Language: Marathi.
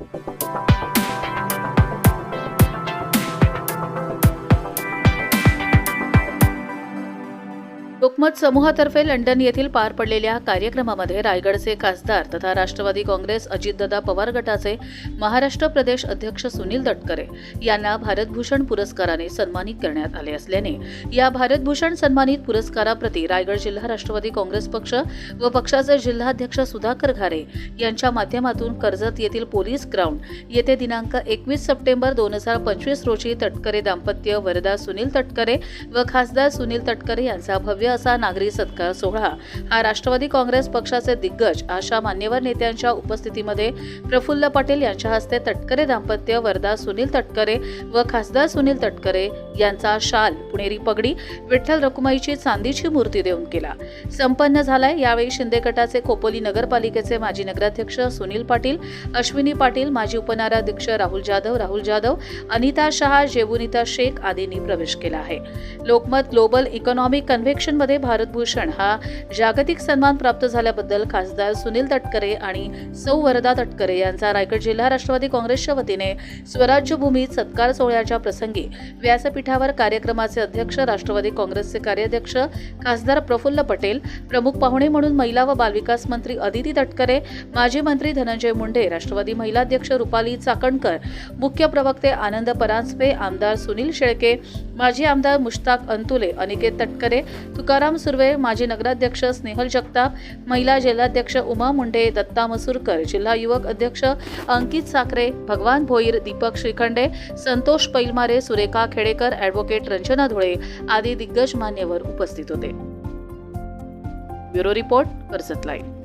Thank you. लोकमत समूहातर्फे लंडन येथील पार पडलेल्या कार्यक्रमामध्ये रायगडचे खासदार तथा राष्ट्रवादी काँग्रेस अजितदादा पवार गटाचे महाराष्ट्र प्रदेश अध्यक्ष सुनील तटकरे यांना भारतभूषण पुरस्काराने सन्मानित करण्यात आले असल्याने या भारतभूषण सन्मानित पुरस्काराप्रती रायगड जिल्हा राष्ट्रवादी काँग्रेस पक्ष व पक्षाचे जिल्हाध्यक्ष सुधाकर घारे यांच्या माध्यमातून कर्जत येथील पोलीस ग्राउंड येथे दिनांक एकवीस सप्टेंबर दोन हजार पंचवीस रोजी तटकरे दाम्पत्य वरदा सुनील तटकरे व खासदार सुनील तटकरे यांचा भव्य असा नागरी सत्कार सोहळा. हा राष्ट्रवादी काँग्रेस पक्षाचे दिग्गज अशा मान्यवर नेत्यांच्या उपस्थितीमध्ये प्रफुल्ल पटेल यांच्या हस्ते तटकरे दाम्पत्य वरदा सुनील तटकरे व खासदार सुनील तटकरे यांचा शाल पुणेरी पगडी विठ्ठल रकुमाईची चांदीची मूर्ती देऊन केला. संपन्न झालाय. यावेळी शिंदे गटाचे खोपोली नगरपालिकेचे माजी नगराध्यक्ष सुनील पाटील अश्विनी पाटील माजी उपनगराध्यक्ष राहुल जाधव राहुल जाधव अनिता शहा जेवुनिता शेख आदींनी प्रवेश केला आहे. लोकमत ग्लोबल इकॉनॉमिक कन्व्हेन्शनमध्ये भारतभूषण हा जागतिक सन्मान प्राप्त झाल्याबद्दल खासदार सुनील तटकरे आणि सौ वरदा तटकरे यांचा रायगड जिल्हा राष्ट्रवादी काँग्रेसच्या वतीने स्वराज्यभूमीत सत्कार सोहळ्याच्या प्रसंगी व्यासपीठ व्यासपीठावर कार्यक्रमाचे अध्यक्ष राष्ट्रवादी काँग्रेसचे कार्याध्यक्ष खासदार प्रफुल्ल पटेल प्रमुख पाहुणे म्हणून महिला व बालविकास मंत्री अदिती तटकरे माजी मंत्री धनंजय मुंडे राष्ट्रवादी महिलाध्यक्ष रुपाली चाकणकर मुख्य प्रवक्ते आनंद परांजपे आमदार सुनील शेळके माजी आमदार मुश्ताक अंतुले अनिकेत तटकरे तुकाराम सुर्वे माजी नगराध्यक्ष स्नेहल जगताप महिला जिल्हाध्यक्ष उमा मुंडे दत्ता मसूरकर जिल्हा युवक अध्यक्ष अंकित साखरे भगवान भोईर दीपक श्रीखंडे संतोष पैलमारे सुरेखा खेडेकर ॲडव्होकेट रंजना धुळे आदी दिग्गज मान्यवर उपस्थित होते. Bureau report Karjat live.